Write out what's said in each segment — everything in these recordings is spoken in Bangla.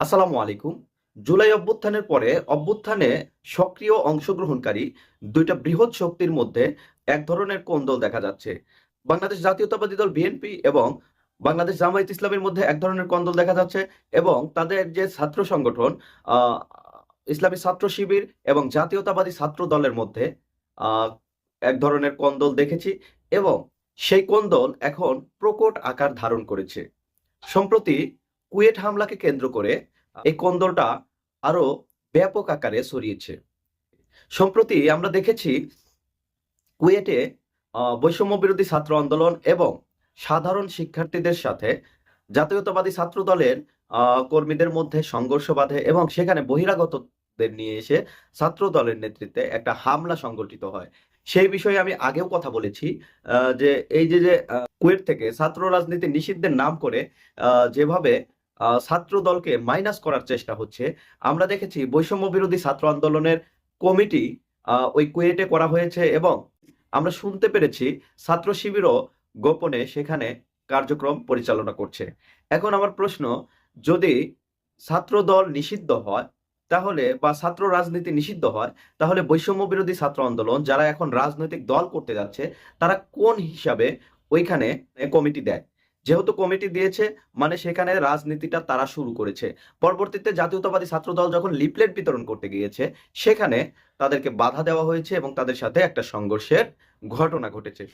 আসসালামু আলাইকুম। জুলাই অভ্যুত্থানের পরে অভ্যুত্থানে সক্রিয় অংশগ্রহণকারী দুইটা বৃহৎ শক্তির মধ্যে এক ধরনের কোন্দল দেখা যাচ্ছে? বাংলাদেশ জাতীয়তাবাদী দল বিএনপি এবং বাংলাদেশ জামায়াত ইসলামের মধ্যে এক ধরনের কোন্দল দেখা যাচ্ছে? এবং তাদের যে ছাত্র সংগঠন ইসলামী ছাত্র শিবির এবং জাতীয়তাবাদী ছাত্র দলের মধ্যে এক ধরনের কোন্দল দেখেছি এবং সেই কোন্দল এখন প্রকট আকার ধারণ করেছে। সম্প্রতি কুয়েট হামলাকে কেন্দ্র করে এই কোন্দলটা আরও ব্যাপক আকারে ছড়িয়েছে। সম্প্রতি আমরা দেখেছি কুয়েটে বৈষম্য বিরোধী ছাত্র আন্দোলন এবং সাধারণ শিক্ষার্থীদের সাথে জাতীয়তাবাদী ছাত্র দলের কর্মীদের মধ্যে সংঘর্ষ বাধে এবং সেখানে বহিরাগতদের নিয়ে এসে ছাত্র দলের নেতৃত্বে একটা হামলা সংগঠিত হয়। সেই বিষয়ে আমি আগেও কথা বলেছি যে এই যে যে কুয়েট থেকে ছাত্র রাজনীতি নিষিদ্ধের নাম করে যেভাবে ছাত্র দলকে মাইনাস করার চেষ্টা হচ্ছে। আমরা দেখেছি বৈষম্য বিরোধী ছাত্র আন্দোলনের কমিটি ওই কুয়েটে করা হয়েছে এবং আমরা শুনতে পেরেছি ছাত্র শিবিরও গোপনে সেখানে কার্যক্রম পরিচালনা করছে। এখন আমার প্রশ্ন, যদি ছাত্র দল নিষিদ্ধ হয়, তাহলে বা ছাত্র রাজনীতি নিষিদ্ধ হয়, তাহলে বৈষম্য বিরোধী ছাত্র আন্দোলন যারা এখন রাজনৈতিক দল করতে যাচ্ছে, তারা কোন হিসাবে ওইখানে কমিটি দেয়? যেহেতু কমিটি দিয়েছে মানে সেখানে রাজনীতিটা তারা শুরু করেছে। পরবর্তীতে জাতীয়তাবাদী ছাত্র দল যখন লিফলেট বিতরণ করতে গিয়েছে, সেখানে তাদেরকে বাধা দেওয়া হয়েছে এবং তাদের সাথে একটা সংঘর্ষের ঘটনা ঘটেছে।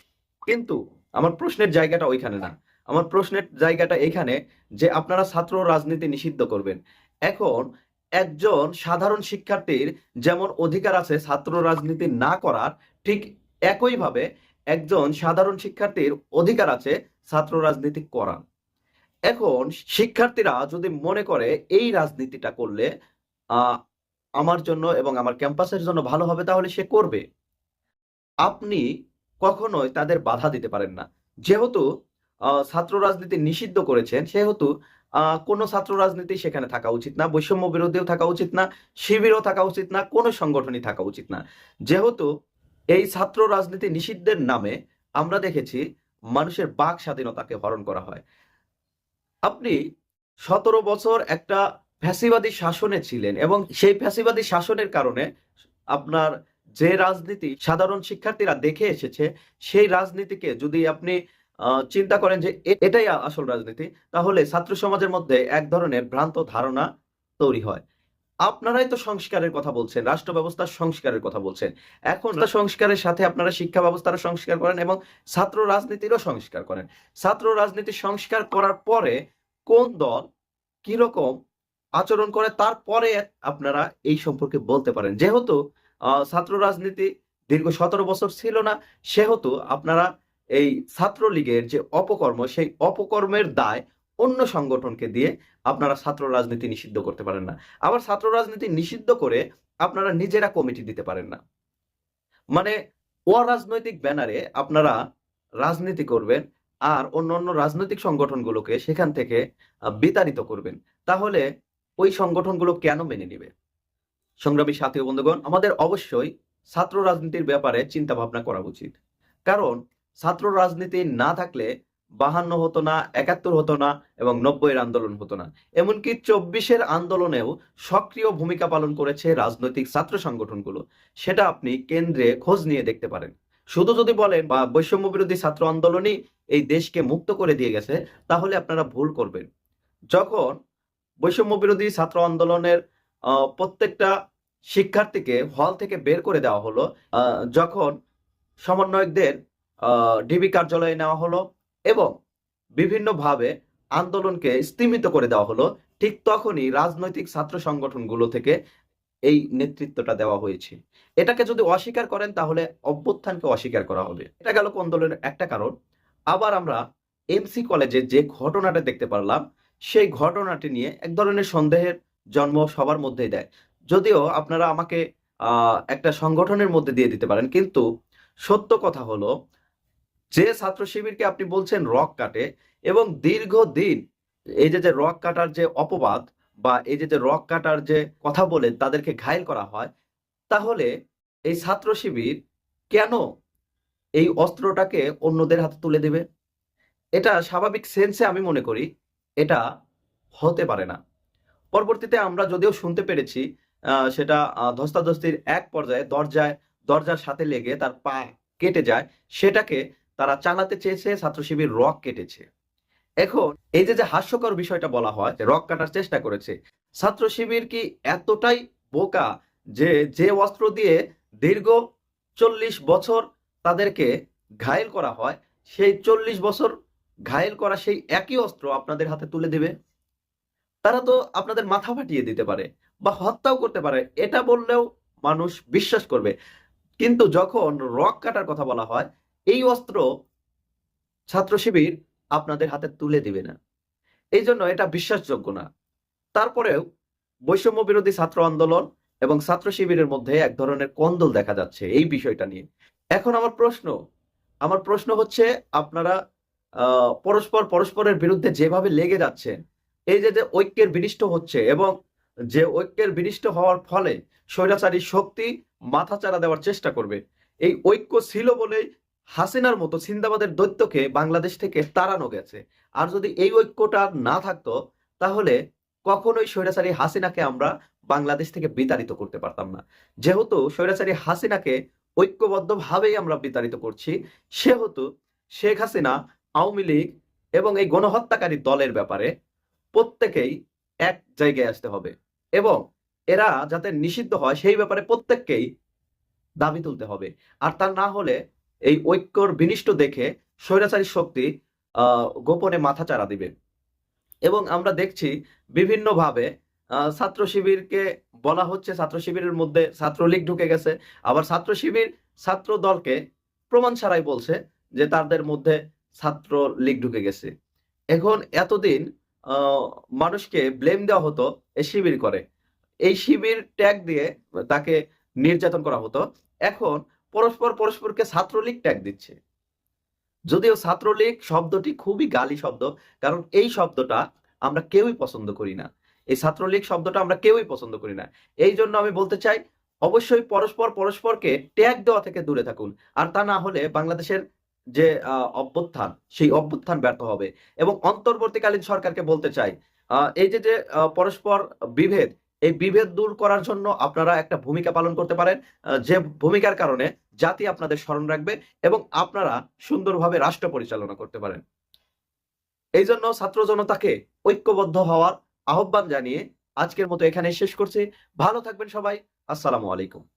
কিন্তু আমার প্রশ্নের জায়গাটা ওইখানে না। আমার প্রশ্নের জায়গাটা এখানে যে আপনারা ছাত্র রাজনীতি নিষিদ্ধ করবেন। এখন একজন সাধারণ শিক্ষার্থীর যেমন অধিকার আছে ছাত্র রাজনীতি না করার, ঠিক একইভাবে একজন সাধারণ শিক্ষার্থীর অধিকার আছে ছাত্র রাজনীতি করার। এখন শিক্ষার্থীরা যদি মনে করে এই রাজনীতিটা করলে আমার জন্য এবং আমার ক্যাম্পাসের জন্য ভালো হবে, তাহলে সে করবে। আপনি কখনোই তাদের বাধা দিতে পারেন না। যেহেতু ছাত্র রাজনীতি নিষিদ্ধ করেছেন, সেহেতু কোনো ছাত্র রাজনীতি সেখানে থাকা উচিত না, বৈষম্য বিরোধীও থাকা উচিত না, শিবিরও থাকা উচিত না, কোনো সংগঠনই থাকা উচিত না। যেহেতু এই ছাত্র রাজনীতি নিষিদ্ধের নামে আমরা দেখেছি মানুষের বাক স্বাধীনতাকে হরণ করা হয়। আপনি সতেরো বছর একটা ফ্যাসিবাদী শাসনে ছিলেন এবং সেই ফ্যাসিবাদী শাসনের কারণে আপনার যে রাজনীতি সাধারণ শিক্ষার্থীরা দেখে এসেছে, সেই রাজনীতিকে যদি আপনি চিন্তা করেন যে এটাই আসল রাজনীতি, তাহলে ছাত্র সমাজের মধ্যে এক ধরনের ভ্রান্ত ধারণা তৈরি হয়। আপনারাই তো সংস্কারের কথা বলছেন রাষ্ট্র ব্যবস্থার সংস্কারের কথা বলছেন। এখন সংস্কারের সাথে আপনারা শিক্ষা ব্যবস্থারও সংস্কার করেন এবং ছাত্র রাজনীতিরও সংস্কার করেন। ছাত্র রাজনীতি সংস্কার করার পরে কোন দল কীরকম আচরণ করে তারপরে আপনারা এই সম্পর্কে বলতে পারেন। যেহেতু ছাত্র রাজনীতি দীর্ঘ সতেরো বছর ছিল না, সেহেতু আপনারা এই ছাত্রলীগের যে অপকর্ম, সেই অপকর্মের দায় অন্য সংগঠনকে দিয়ে আপনারা ছাত্র রাজনীতি নিষিদ্ধ করতে পারেন না। আবার ছাত্র রাজনীতি নিষিদ্ধ করে আপনারা নিজেরা কমিটি দিতে পারেন না। মানে অরাজনৈতিক ব্যানারে আপনারা রাজনীতি করবেন আর অন্য অন্য রাজনৈতিক সংগঠনগুলোকে সেখান থেকে বিতাড়িত করবেন। তাহলে ওই সংগঠনগুলো কেন মেনে নেবে? সংগ্রামী সাথী বন্ধুগণ, আমাদের অবশ্যই ছাত্র রাজনীতির ব্যাপারে চিন্তা ভাবনা করা উচিত। কারণ ছাত্র রাজনীতি না থাকলে বাহান্ন হতো না, একাত্তর হতো না এবং নব্বইয়ের আন্দোলন হতো না। এমনকি চব্বিশের আন্দোলনেও সক্রিয় ভূমিকা পালন করেছে রাজনৈতিক ছাত্র সংগঠনগুলো। সেটা আপনি কেন্দ্রে খোঁজ নিয়ে দেখতে পারেন। শুধু যদি বলেন, বা বৈষম্য বিরোধী ছাত্র আন্দোলনই এই দেশকে মুক্ত করে দিয়ে গেছে, তাহলে আপনারা ভুল করবেন। যখন বৈষম্য বিরোধী ছাত্র আন্দোলনের প্রত্যেকটা শিক্ষার্থীকে হল থেকে বের করে দেওয়া হলো যখন সমন্বয়কদের ডিবি কার্যালয়ে নেওয়া হলো এবং বিভিন্নভাবে আন্দোলনকে স্তীমিত করে দেওয়া হলো, ঠিক তখনই রাজনৈতিক ছাত্র সংগঠনগুলো থেকে এই নেতৃত্বটা দেওয়া হয়েছে। এটাকে যদি অস্বীকার করেন, তাহলে অভ্যুত্থানকে অস্বীকার করা হবে। এটা গেল কোন্দলের একটা কারণ। আবার আমরা এমসি কলেজে যে ঘটনাটা দেখতে পারলাম, সেই ঘটনাটি নিয়ে এক ধরনের সন্দেহের জন্ম সবার মধ্যেই দেয়। যদিও আপনারা আমাকে একটা সংগঠনের মধ্যে দিয়ে দিতে পারেন, কিন্তু সত্য কথা হলো যে ছাত্র শিবিরকে আপনি বলছেন রক কাটে এবং দীর্ঘদিন এই যে যে রক কাটার যে অপবাদ বা এই যে যে রক কাটার যে কথা বলে তাদেরকে ঘায়ল করা হয়, তাহলে এই ছাত্র শিবির কেন এই অস্ত্রটাকে অন্যদের হাতে তুলে দেবে? এটা স্বাভাবিক সেন্সে আমি মনে করি এটা হতে পারে না। পরবর্তীতে আমরা যদিও শুনতে পেরেছি সেটা ধস্তাধস্তির এক পর্যায়ে দরজায়, দরজার সাথে লেগে তার পা কেটে যায়, সেটাকে তারা চালাতে চেয়েছে ছাত্র শিবির রক কেটেছে। এখন এই যে যে হাস্যকর বিষয়টা বলা হয়, যে রক কাটার চেষ্টা করেছে ছাত্র শিবির কি এতটাই বোকা যে যে অস্ত্র দিয়ে দীর্ঘ চল্লিশ বছর তাদেরকে ঘায়েল করা হয়, সেই চল্লিশ বছর ঘায়েল করা সেই একই অস্ত্র আপনাদের হাতে তুলে দেবে? তারা তো আপনাদের মাথা ফাটিয়ে দিতে পারে বা হত্যাও করতে পারে, এটা বললেও মানুষ বিশ্বাস করবে। কিন্তু যখন রক কাটার কথা বলা হয় এই অস্ত্র ছাত্র শিবির আপনাদের হাতে তুলে দিবে না। এই জন্য এটা বিশ্বাসযোগ্য না। তারপরেও বৈষম্য বিরোধী ছাত্র আন্দোলন এবং ছাত্র শিবিরের মধ্যে এক ধরনের কন্দল দেখা যাচ্ছে এই বিষয়টা নিয়ে। এখন আমার প্রশ্ন আমার প্রশ্ন হচ্ছে আপনারা পরস্পর পরস্পরের বিরুদ্ধে যেভাবে লেগে যাচ্ছেন এই যে যে ঐক্যের বিনিষ্ট হচ্ছে এবং যে ঐক্যের বিনিষ্ট হওয়ার ফলে স্বৈরাচারী শক্তি মাথাচাড়া দেওয়ার চেষ্টা করবে, এই ঐক্য ছিল বলেই হাসিনার মতো সিন্দাবাদের দৈত্যকে বাংলাদেশ থেকে তাড়ানো গেছে। আর যদি এই ঐক্যটা না থাকতো, তাহলে কখনোই স্বৈরাচারী হাসিনাকে আমরা বাংলাদেশ থেকে বিতাড়িত করতে পারতাম না। যেহেতু স্বৈরাচারী হাসিনাকে ঐক্যবদ্ধভাবেই আমরা বিতাড়িত করছি, সেহেতু শেখ হাসিনা, আওয়ামী লীগ এবং এই গণহত্যাকারী দলের ব্যাপারে প্রত্যেকেই এক জায়গায় আসতে হবে এবং এরা যাতে নিষিদ্ধ হয় সেই ব্যাপারে প্রত্যেককেই দাবি তুলতে হবে। আর তা না হলে এই ঐক্যর বিনিষ্ট দেখে স্বৈরাচারী শক্তি গোপনে মাথা চারা দিবে। এবং আমরা দেখছি বিভিন্নভাবে ছাত্র শিবিরকে বলা হচ্ছে ছাত্র শিবিরের মধ্যে ছাত্রলীগ ঢুকে গেছে, আবার ছাত্র শিবির ছাত্র দলকে প্রমাণ ছাড়াই বলছে যে তাদের মধ্যে ছাত্র লীগ ঢুকে গেছে। এখন এতদিন মানুষকে ব্লেম দেওয়া হতো এই শিবির করে। এই শিবির ট্যাগ দিয়ে তাকে নির্যাতন করা হতো। এখন পরস্পর পরস্পরকে ছাত্রলীগ ট্যাগ দিচ্ছে। যদিও ছাত্রলীগ শব্দটি খুবই গালি শব্দ, কারণ এই শব্দটা আমরা কেউই পছন্দ করি না। এই ছাত্রলীগ শব্দটা আমরা কেউই পছন্দ করি না। এই জন্য আমি বলতে চাই, অবশ্যই পরস্পর পরস্পরকে ট্যাগ দেওয়া থেকে দূরে থাকুন। আর তা না হলে বাংলাদেশের যে অভ্যুত্থান, সেই অভ্যুত্থান ব্যর্থ হবে। এবং অন্তর্বর্তীকালীন সরকারকে বলতে চাই এই যে যে পরস্পর বিভেদ, এই বিভেদ দূর করার জন্য আপনারা একটা ভূমিকা পালন করতে পারেন। যে ভূমিকার কারণে জাতি আপনাদের স্মরণ রাখবে এবং আপনারা সুন্দরভাবে রাষ্ট্র পরিচালনা করতে পারেন। এই জন্য ছাত্র জনতাকে ঐক্যবদ্ধ হওয়ার আহ্বান জানিয়ে আজকের মতো এখানে শেষ করছি। ভালো থাকবেন সবাই। আসসালামু আলাইকুম।